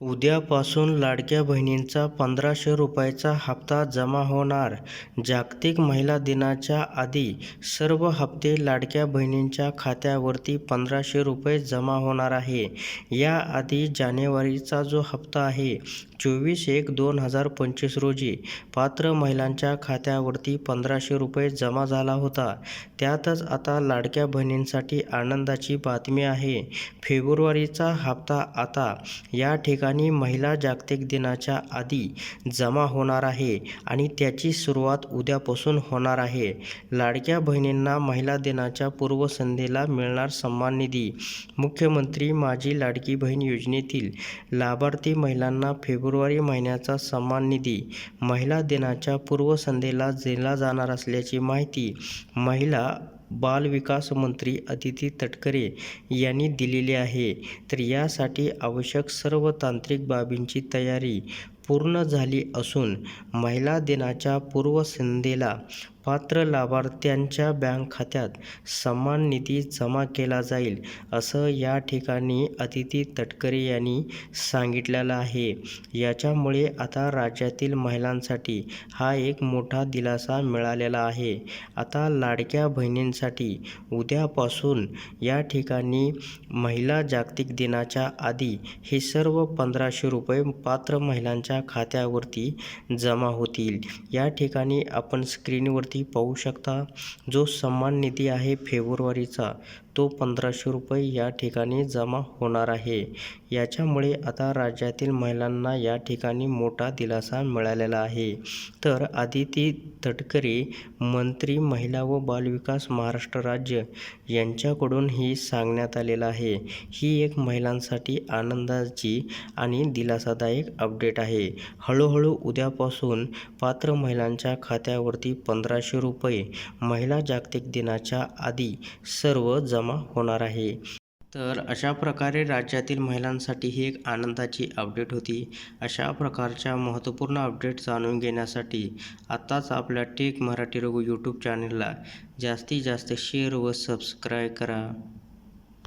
उद्यापासून लाडक्या बहिणींचा पंधराशे रुपयाचा हप्ता जमा होणार. जागतिक महिला दिनाच्या आधी सर्व हप्ते लाडक्या बहिणींच्या खात्यावरती पंधराशे रुपये जमा होणार आहे. याआधी जानेवारीचा जो हप्ता आहे चोवीस एक दोन हजार पंचवीस रोजी पात्र महिलांच्या खात्यावरती पंधराशे रुपये जमा झाला होता. त्यातच आता लाडक्या बहिणींसाठी आनंदाची बातमी आहे. फेब्रुवारीचा हप्ता आता या ठिकाणी महिला जागतिक दिनाच्या आधी जमा होणार आहे आणि त्याची सुरुवात उद्यापासून होणार आहे. लाडक्या बहिणींना महिला दिनाच्या पूर्वसंध्येला मिळणार सन्मान निधी. मुख्यमंत्री माझी लाडकी बहीण योजनेतील लाभार्थी महिलांना फेब्रुवारी महिन्याचा सन्मान निधी. महिला दिनाच्या पूर्वसंध्येला दिला जाणार असल्याची माहिती महिला बालविकास मंत्री अदिती तटकरे यांनी दिलेले आहे. तर यासाठी आवश्यक सर्व तांत्रिक बाबींची तयारी पूर्ण झाली असून महिला दिनाच्या पूर्वसंध्येला पात्र लाभार्थ्यांच्या बँक खात्यात समान निधी जमा केला जाईल असं या ठिकाणी अदिती तटकरे यांनी सांगितलेलं आहे. याच्यामुळे आता राज्यातील महिलांसाठी हा एक मोठा दिलासा मिळालेला आहे. आता लाडक्या बहिणींसाठी उद्यापासून या ठिकाणी महिला जागतिक दिनाच्या आधी हे सर्व पंधराशे रुपये पात्र महिलांच्या खात्यावरती जमा होतील. या ठिकाणी आपण स्क्रीनवरती पाहू शकता. जो सन्मान निधी आहे फेब्रुवारीचा तो पंधराशे रुपये या ठिकाणी जमा होणार आहे. याच्यामुळे आता राज्यातील महिलांना या ठिकाणी मोठा दिलासा मिळालेला आहे. तर आदिती तटकरे मंत्री महिला व बालविकास महाराष्ट्र राज्य यांच्याकडून ही सांगण्यात आलेलं आहे. ही एक महिलांसाठी आनंदाची आणि दिलासादायक अपडेट आहे. हळूहळू उद्यापासून पात्र महिलांच्या खात्यावरती पंधराशे रुपये महिला जागतिक दिनाच्या आधी सर्व जमा होणार आहे. तर अशा प्रकारे राज्यातील महिलांसाठी ही एक आनंदाची अपडेट होती. अशा प्रकारच्या महत्त्वपूर्ण अपडेट जाणून घेण्यासाठी आत्ताच आपल्या टेक मराठी रघु यूट्यूब चॅनलला जास्तीत जास्त शेअर व सबस्क्राईब करा.